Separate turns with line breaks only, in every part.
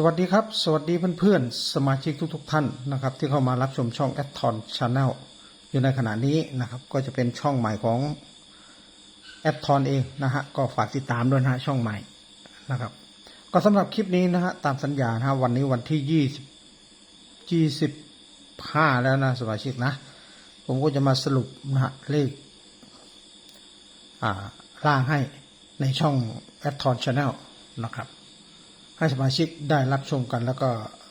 สวัสดีครับ สวัสดีเพื่อนๆ สมาชิกทุกๆท่านนะครับ ที่เข้ามารับชมช่อง a d t o n Channel อยู่ในขณะนี้นะครับ ก็จะเป็นช่องใหม่ของ a d t o n เองนะฮะก็ฝากติดตามด้วยนะฮะช่องใหม่นะครับ ก็สำหรับคลิปนี้นะฮะตามสัญญานะฮะวันนี้วันที่ยี่สิบยี่สิบห้าแล้วนะสมาชิกนะ ผมก็จะมาสรุปนะฮะเลขอ่าล่างให้ในช่อง a d t o n Channel นะครับ ให้สมาชิกได้รับชมกัน แล้วก็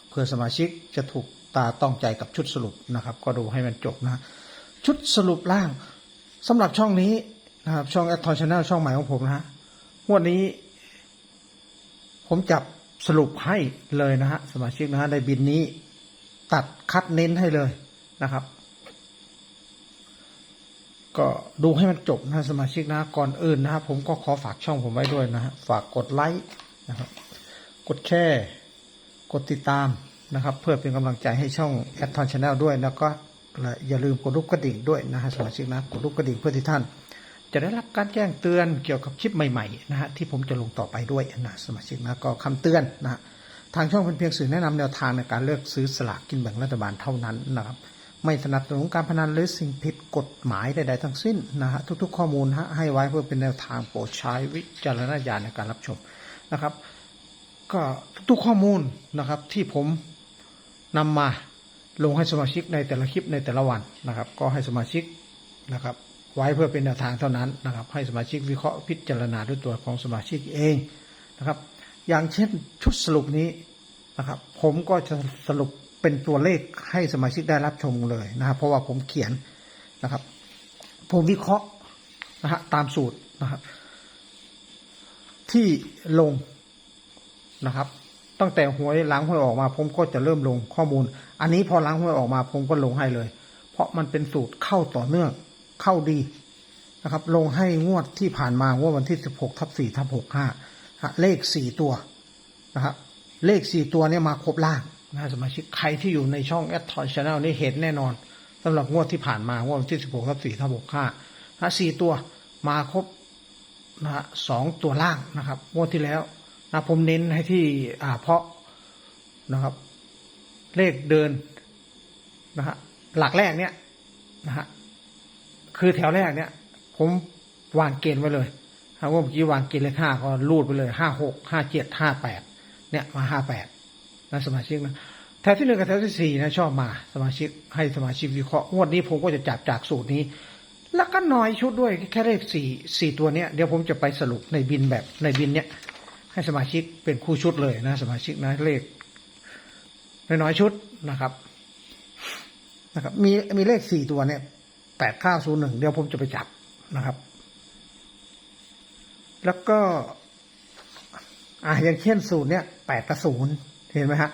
เพื่อสมาชิกจะถูกตาต้องใจกับชุดสรุปนะครับ ก็ดูให้มันจบนะ ชุดสรุปล่างสำหรับช่องนี้นะครับ ช่องแอดทอนชาแนลช่องใหม่ของผมนะฮะวดนี้ ผมจับสรุปให้เลยนะฮะสมาชิกนะฮะในบินนี้ ตัดคัดเน้นให้เลยนะครับ ก็ดูให้มันจบนะสมาชิกนะก่อนอื่นนะครับ ผมก็ขอฝากช่องผมไว้ด้วยนะฮะฝากกดไลค์นะครับ กดแชร์กดติดตามนะครับ เพื่อเป็นกำลังใจให้ช่องแอดทอนชาแนลด้วยแล้วก็อย่าลืมกดรูปกระดิ่งด้วยนะฮะสมาชิกนะกดรูปกระดิ่งเพื่อที่ท่าน จะได้รับการแจ้งเตือนเกี่ยวกับคลิปใหม่ๆนะฮะที่ผมจะลงต่อไปด้วยนะสมาชิกนะก็คำเตือนนะฮะทางช่องเป็นเพียงสื่อแนะนำแนวทางในการเลือกซื้อสลากกินแบ่งรัฐบาลเท่านั้นนะครับ ไม่สนับสนุนการพนันหรือสิ่งผิดกฎหมายใดๆทั้งสิ้นนะฮะทุกๆข้อมูลฮะให้ไว้เพื่อเป็นแนวทางโปรดใช้วิจารณญาณในการรับชมนะครับ ก็ทุกข้อมูลนะครับที่ผมนำมาลงให้สมาชิกในแต่ละคลิปในแต่ละวันนะครับ ก็ให้สมาชิกนะครับ ไว้เพื่อเป็นแนวทางเท่านั้นนะครับ ให้สมาชิกวิเคราะห์พิจารณาด้วยตัวของสมาชิกเองนะครับ อย่างเช่นชุดสรุปนี้นะครับ ผมก็จะสรุปเป็นตัวเลขให้สมาชิกได้รับชมเลยนะครับ เพราะว่าผมเขียนนะครับ ผมวิเคราะห์นะฮะตามสูตรนะครับ ที่ลง นะครับ ตั้งแต่หวยล้างหวยออกมา ผมก็จะเริ่มลงข้อมูล อันนี้พอล้างหวยออกมา ผมก็ลงให้เลย เพราะมันเป็นสูตรเข้าต่อเนื่องเข้าดีนะครับ ลงให้งวดที่ผ่านมางวดวันที่16ทับ4ทับ65เลข4ตัวนะครับเลข4ตัวเนี่ยมาครบล่างนะสมาชิกใครที่อยู่ในช่องแอดทอยชาแนลนี่เห็นแน่นอนสำหรับงวดที่ผ่านมางวดวันที่16ทับ4ทับ65นะ4ตัวมาครบนะฮะสองตัวล่างนะครับงวดที่แล้ว นะผมเน้นให้ที่อ่าเพาะนะครับ เลขเดินนะฮะหลักแรกเนี่ยนะฮะคือแถวแรกเนี่ย ผมวางเกณฑ์ไว้เลยถ้าว่าเมื่อกี้วางเกณฑ์เลขห้าก็รูดไปเลยห้าหกห้าเจ็ดห้าแปดเนี่ยมาห้าแปดนะสมาชิกนะแถวที่หนึ่งกับแถวที่สี่นะชอบมาสมาชิกให้สมาชิกวิเคราะห์งวดนี้ผมก็จะจับจากสูตรนี้ แล้วก็น้อยชุดด้วยแค่เลขสี่สี่ตัวเนี้ยเดี๋ยวผมจะไปสรุปในบินแบบในบินเนี้ย ให้สมาชิกเป็นคู่ชุดเลยนะ สมาชิกนะเลขน้อยชุดนะครับ นะครับ มีมีเลขสี่ตัวเนี่ยแปดเก้าศูนย์หนึ่งเดี๋ยวผมจะไปจับนะครับ แล้วก็ อ่าอย่างเช่นสูตรเนี่ยแปดกับศูนย์เห็นไหมฮะ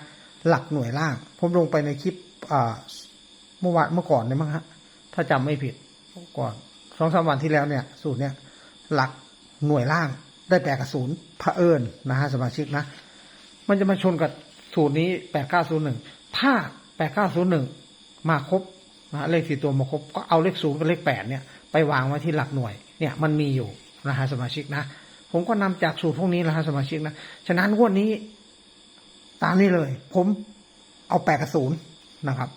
หลักหน่วยล่าง ผมลงไปในคลิปอ่าเมื่อวานเมื่อก่อนเนี่ยมั้งฮะ ถ้าจำไม่ผิดเมื่อก่อนสองสามวันที่แล้วเนี่ย สูตรเนี่ย หลักหน่วยล่าง ได้แปดกับศูนย์พระเอิญนะฮะสมาชิกนะ มันจะมาชนกับสูตรนี้แปดเก้าศูนย์หนึ่งถ้าแปดเก้าศูนย์หนึ่งมาครบนะเลขสี่ตัวมาครบก็เอาเลขศูนย์กับเลขแปดเนี่ยไปวางไว้ที่หลักหน่วยเนี่ยมันมีอยู่นะฮะสมาชิกนะ ผมก็นำจากสูตรพวกนี้นะฮะสมาชิกนะฉะนั้นงวดนี้ตามนี้เลย ผมเอาแปดกับศูนย์นะครับ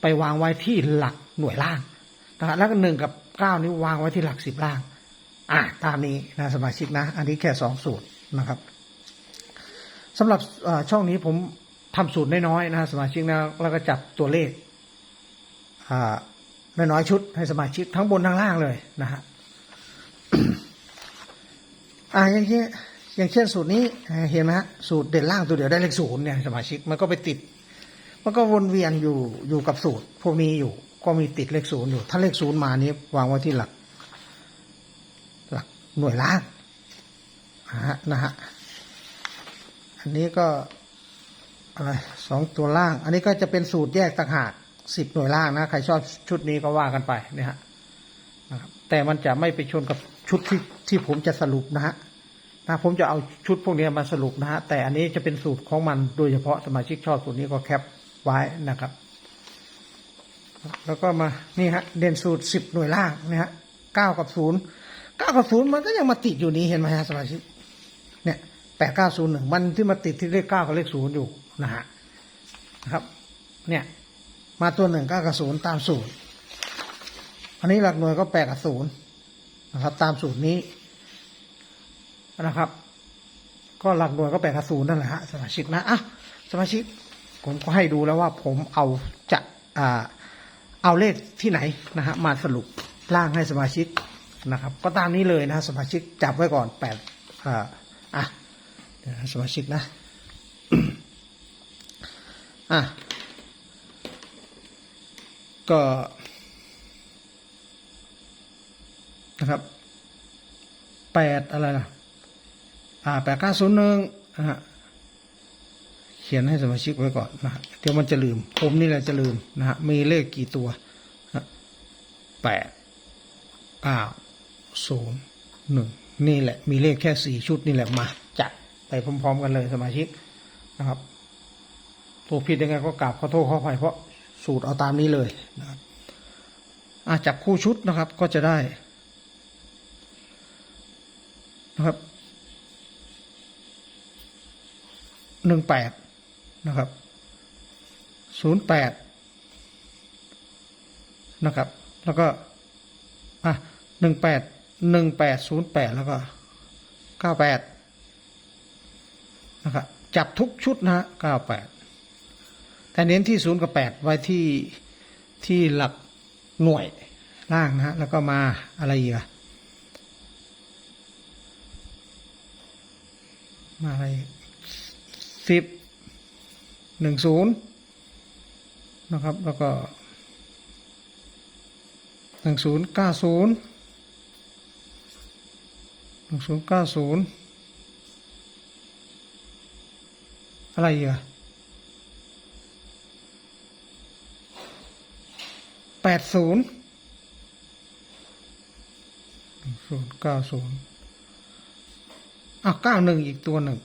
ไปวางไว้ที่หลักหน่วยล่างนะครับแล้วก็หนึ่งกับเก้านี้วางไว้ที่หลักสิบล่าง อะตามนี้นะสมาชิกนะ อันนี้แค่สองสูตรนะครับสำหรับช่องนี้ผมทำสูตรน้อยๆนะสมาชิกนะแล้วก็จับตัวเลขอ่น้อยๆชุดให้สมาชิกทั้งบนทั้งล่างเลยนะฮะอ่าอย่างเช่นอย่างเช่นสูตรนี้เห็นไหมฮะสูตรเด่นล่างตัวเดียวได้เลขศูนย์เนี่ยสมาชิกมันก็ไปติด มันก็วนเวียนอยู่อยู่กับสูตร พวกนี้อยู่ก็มีติดเลขศูนย์อยู่ ถ้าเลขศูนย์มานี้วางไว้ที่หลัก หน่วยล่างนะฮะนะฮะอันนี้ก็อะไรสองตัวล่าง อันนี้ก็จะเป็นสูตรแยกต่างหากสิบหน่วยล่างนะใครชอบชุดนี้ก็ว่ากันไปนี่ฮะนะครับแต่มันจะไม่ไปชนกับชุดที่ที่ผมจะสรุปนะฮะนะผมจะเอาชุดพวกนี้มาสรุปนะฮะแต่อันนี้จะเป็นสูตรของมันโดยเฉพาะสมาชิกชอบสูตรนี้ก็แคปไว้นะครับ แล้วก็มานี่ฮะเด่นสูตรสิบหน่วยล่างนะฮะเก้ากับศูนย์ เก้ากับศูนย์มันก็ยังมาติดอยู่นี้เห็นไหมฮะสมาชิกเนี่ยแปดเก้าศูนย์หนึ่งมันที่มาติดที่เลขเก้ากับเลขศูนย์อยู่นะฮะนะครับ เนี่ย มาตัวหนึ่งก็กับศูนย์ตามสูตรอันนี้หลักหน่วยก็แปดกับศูนย์นะครับ ตามสูตรนี้นะครับ ก็หลักหน่วยก็แปดกับศูนย์นั่นแหละฮะสมาชิกนะอะสมาชิก ผมก็ให้ดูแล้วว่าผมเอาจะอ่าเอาเลขที่ไหนนะฮะมาสรุปร่างให้สมาชิก นะครับ ก็ตามนี้เลยนะสมาชิกจับไว้ก่อนแปดอ่าอะสมาชิกนะอะก็นะครับแปดอะไรนะอ่าแปดเก้าศูนย์หนึ่งนะฮะเขียนให้สมาชิกไว้ก่อนนะฮะเดี๋ยวมันจะลืม ผมนี่แหละจะลืมนะฮะมีเลขกี่ตัวแปดเก้า ศูนย์หนึ่งนี่แหละมีเลขแค่สี่ชุดนี่แหละมาจัดไปพร้อม ๆ กันเลยสมาชิกนะครับ ตัวผิดยังไงก็กราบขอโทษขออภัยเพราะสูตรเอาตามนี้เลยนะครับอาจับคู่ชุดนะครับก็จะได้นะครับหนึ่งแปดนะครับศูนย์แปดนะครับ แล้วก็อะหนึ่งแปด หนึ่งแปดศูนย์แปดแล้วก็เก้าแปดนะครับจับทุกชุดนะฮะเก้าแปดแต่เน้นที่ศูนย์กับแปดไว้ที่ที่หลักหน่วยล่างนะฮะแล้วก็มาอะไรอีกอะมาอะไรสิบหนึ่งศูนย์นะครับ แล้วก็หนึ่งศูนย์เก้าศูนย์ หนึ่งศูนย์เก้าศูนย์อะไรอีกอะแปดศูนย์หนึ่งศูนย์เก้าศูนย์อะเก้าหนึ่งอีกตัวหนึ่ง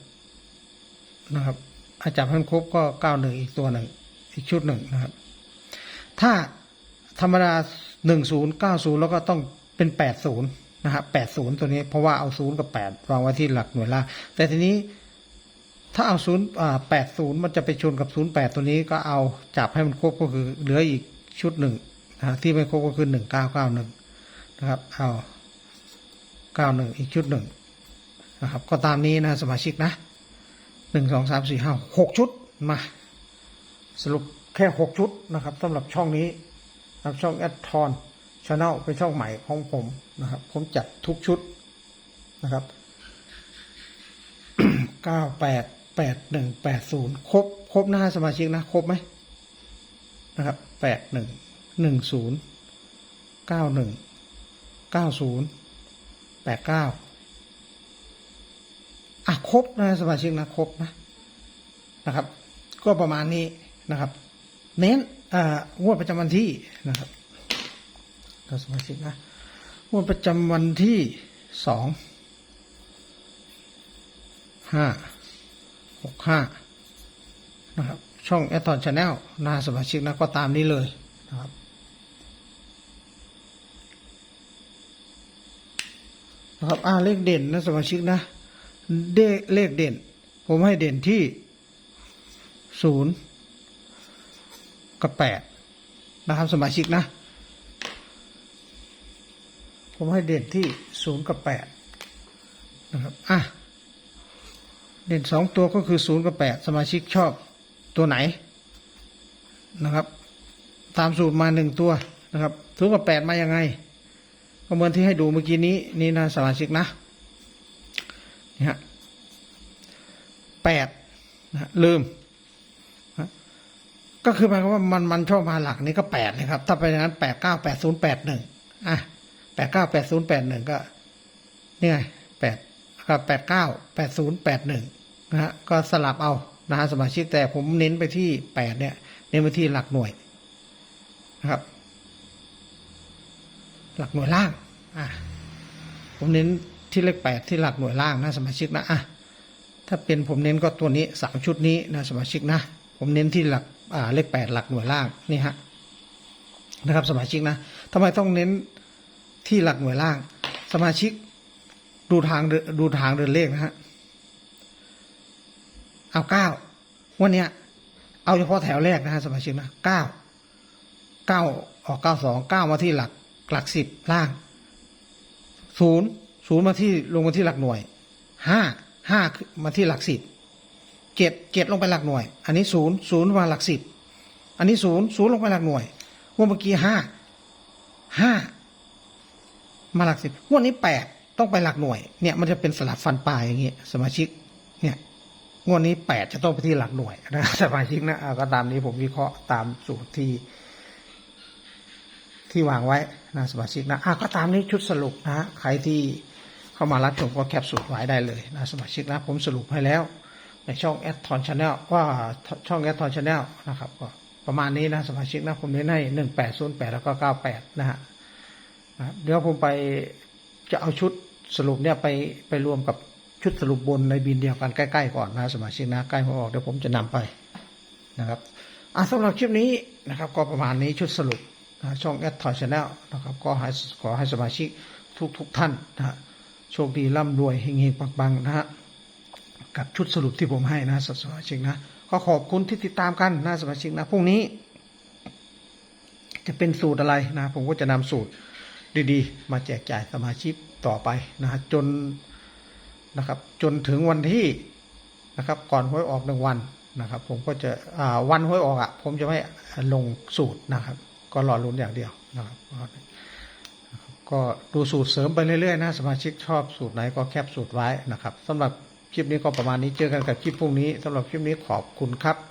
นะครับ อาจับให้มันครบก็เก้าหนึ่งอีกตัวหนึ่งอีกชุดหนึ่งนะครับ ถ้าธรรมดาหนึ่งศูนย์เก้าศูนย์แล้วก็ต้องเป็นแปดศูนย์ นะครับแปดศูนย์ตัวนี้เพราะว่าเอาศูนย์กับแปดวางไว้ที่หลักหน่วยล่างแต่ทีนี้ถ้าเอาศูนย์แปดศูนย์มันจะไปชนกับศูนย์แปดตัวนี้ก็เอาจับให้มันครบก็คือเหลืออีกชุดหนึ่งนะฮะที่ไม่ครบก็คือหนึ่งเก้าเก้าหนึ่งนะครับเอาเก้าหนึ่งอีกชุดหนึ่งนะครับ ก็ตามนี้นะสมาชิกนะหนึ่งสองสามสี่ห้าหกชุดมาสรุปแค่หกชุดนะครับสำหรับช่องนี้นะครับช่องแอดทอน ชาแนลเป็นช่องใหม่ของผมนะครับ ผมจัดทุกชุดนะครับเก้าแปดแปดหนึ่งแปดศูนย์ครบครบหนะฮะสมาชิกนะ ครบไหมนะครับแปดหนึ่งหนึ่งศูนย์เก้าหนึ่งเก้าศูนย์แปดเก้าอะครบนะสมาชิกนะครบนะนะครับ ก็ประมาณนี้นะครับ เน้นอ่างวดประจำวันที่นะครับ ก็สมาชิกนะงวดประจำวันที่สองห้าหกห้านะครับ ช่องแอตตอนชาแนลนะสมาชิกนะก็ตามนี้เลยนะครับนะครับอ่าเลขเด่นนะสมาชิกนะเดเลขเด่น ผมให้เด่นที่ศูนย์กับแปดนะครับสมาชิกนะ ผมให้เด่นที่ศูนย์กับแปดนะครับอะเด่นสองตัวก็คือศูนย์กับแปดสมาชิกชอบตัวไหนนะครับ ตามสูตรมาหนึ่งตัวนะครับศูนย์กับแปดมายังไงก็เหมือนที่ให้ดูเมื่อกี้นี้นี่นะสมาชิกนะนี่ฮะแปดนะลืมนะก็คือหมายความว่ามันมันชอบมาหลักนี้ก็แปดเลยครับ ถ้าเป็นอย่างนั้นแปดเก้าแปดศูนย์แปดหนึ่งอะ แปดเก้าแปดศูนย์แปดหนึ่งก็ เนี่ไงแปดก็แปดเก้าแปดศูนย์แปดหนึ่งนะฮะก็สลับเอานะฮะสมาชิกแต่ผมเน้นไปที่แปดเนี่ย เน้นไปที่หลักหน่วยนะครับ หลักหน่วยล่างอะผมเน้นที่เลขแปดที่หลักหน่วยล่างนะสมาชิกนะอะถ้าเป็นผมเน้นก็ตัวนี้สามชุดนี้นะสมาชิกนะ ผมเน้นที่หลักอ่าเลขแปดหลักหน่วยล่างนี่ฮะนะครับสมาชิกนะทำไมต้องเน้น ที่หลักหน่วยล่าง สมาชิกดูทางดูทางเดินเลขนะฮะ เอาเก้าวันเนี้ย เอาเฉพาะแถวแรกนะฮะสมาชิกนะเก้าเก้าออกเก้าสองเก้ามาที่หลักหลักสิบล่างศูนย์ศูนย์มาที่ลงมาที่หลักหน่วยห้าห้ามาที่หลักสิบเจ็ดเจ็ดลงไปหลักหน่วย อันนี้ศูนย์ศูนย์มาหลักสิบอันนี้ศูนย์ศูนย์ลงไปหลักหน่วยงวดเมื่อกี้ห้าห้า มาหลักสิบงวดนี้แปดต้องไปหลักหน่วย เนี่ยมันจะเป็นสลับฟันปลายอย่างเงี้ยสมาชิก เนี่ยงวดนี้แปดจะต้องไปที่หลักหน่วยนะสมาชิกนะก็ตามนี้ผมวิเคราะห์ตามสูตรที่ ที่วางไว้นะสมาชิกนะอะก็ตามนี้ชุดสรุปนะใครที่เข้ามารับชมก็แคปสูตรไว้ได้เลยนะสมาชิกนะ ผมสรุปให้แล้ว ในช่องแอดทอนชาแนลว่าช่องแอดทอนชาแนลนะครับก็ประมาณนี้นะสมาชิกนะผมเน้นให้หนึ่งแปดศูนย์แปดแล้วก็เก้าแปดนะฮะ เดี๋ยวผมไปจะเอาชุดสรุปเนี่ยไปไปรวมกับชุดสรุปบนในบินเดียวกันใกล้ๆก่อนนะสมาชิกนะใกล้หัวออกเดี๋ยวผมจะนำไปนะครับอะสำหรับคลิปนี้นะครับก็ประมาณนี้ชุดสรุปนะช่องแอดทอยชาแนลนะครับก็ให้ขอให้สมาชิกทุกทุกๆท่านนะฮะโชคดีร่ำรวยเฮงๆปังๆนะฮะกับชุดสรุปที่ผมให้นะสมาชิกนะก็ขอบคุณที่ติดตามกันนะสมาชิกนะพรุ่งนี้ จะเป็นสูตรอะไรนะ ผมก็จะนำสูตร ดีๆ มาแจกจ่ายสมาชิกต่อไปนะฮะจนนะครับจนถึงวันที่นะครับก่อนหวยออกหนึ่งวันนะครับ ผมก็จะอ่าวันหวยออกอะ ผมจะไม่ลงสูตรนะครับ ก็รอลุ้นอย่างเดียวนะครับก็ดูสูตรเสริมไปเรื่อยๆนะสมาชิกชอบสูตรไหนก็แคปสูตรไว้นะครับสำหรับคลิปนี้ก็ประมาณนี้เจอกันกับคลิปพรุ่งนี้สำหรับคลิปนี้ขอบคุณครับ